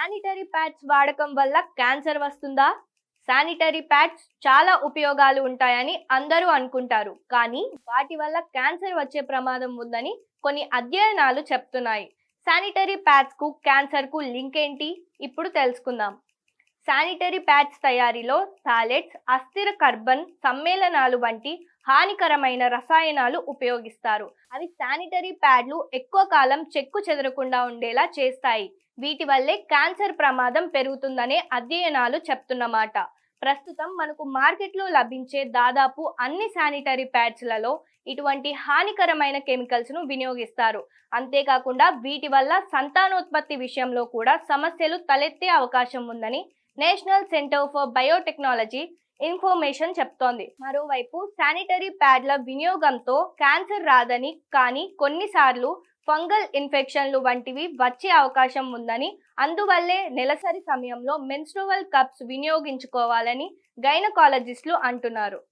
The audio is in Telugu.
శానిటరీ ప్యాడ్స్ వాడకం వల్ల క్యాన్సర్ వస్తుందా? శానిటరీ ప్యాడ్స్ చాలా ఉపయోగాలు ఉంటాయని అందరూ అనుకుంటారు. కానీ వాటి వల్ల క్యాన్సర్ వచ్చే ప్రమాదం ఉందని కొన్ని అధ్యయనాలు చెప్తున్నాయి. శానిటరీ ప్యాడ్స్కు క్యాన్సర్కు లింక్ ఏంటి? ఇప్పుడు తెలుసుకుందాం. శానిటరీ ప్యాడ్స్ తయారీలో థాలెట్స్ అస్థిర కార్బన్ సమ్మేళనాలు వంటి హానికరమైన రసాయనాలు ఉపయోగిస్తారు. అవి శానిటరీ ప్యాడ్లు ఎక్కువ కాలం చెక్కు చెదరకుండా ఉండేలా చేస్తాయి. వీటి వల్లే క్యాన్సర్ ప్రమాదం పెరుగుతుందనే అధ్యయనాలు చెప్తున్నమాట. ప్రస్తుతం మనకు మార్కెట్లో లభించే దాదాపు అన్ని శానిటరీ ప్యాడ్స్లలో ఇటువంటి హానికరమైన కెమికల్స్ను వినియోగిస్తారు. అంతేకాకుండా వీటి వల్ల సంతానోత్పత్తి విషయంలో కూడా సమస్యలు తలెత్తే అవకాశం ఉందని national centre for biotechnology information చెప్తోంది. మరోవైపు శానిటరీ ప్యాడ్ల వినియోగంతో క్యాన్సర్ రాదని కానీ కొన్నిసార్లు ఫంగల్ ఇన్ఫెక్షన్లు వంటివి వచ్చే అవకాశం ఉందని అందువల్లే నెలసరి సమయంలో మెన్స్ట్రువల్ కప్స్ వినియోగించుకోవాలని గైనకాలజిస్టులు అంటున్నారు.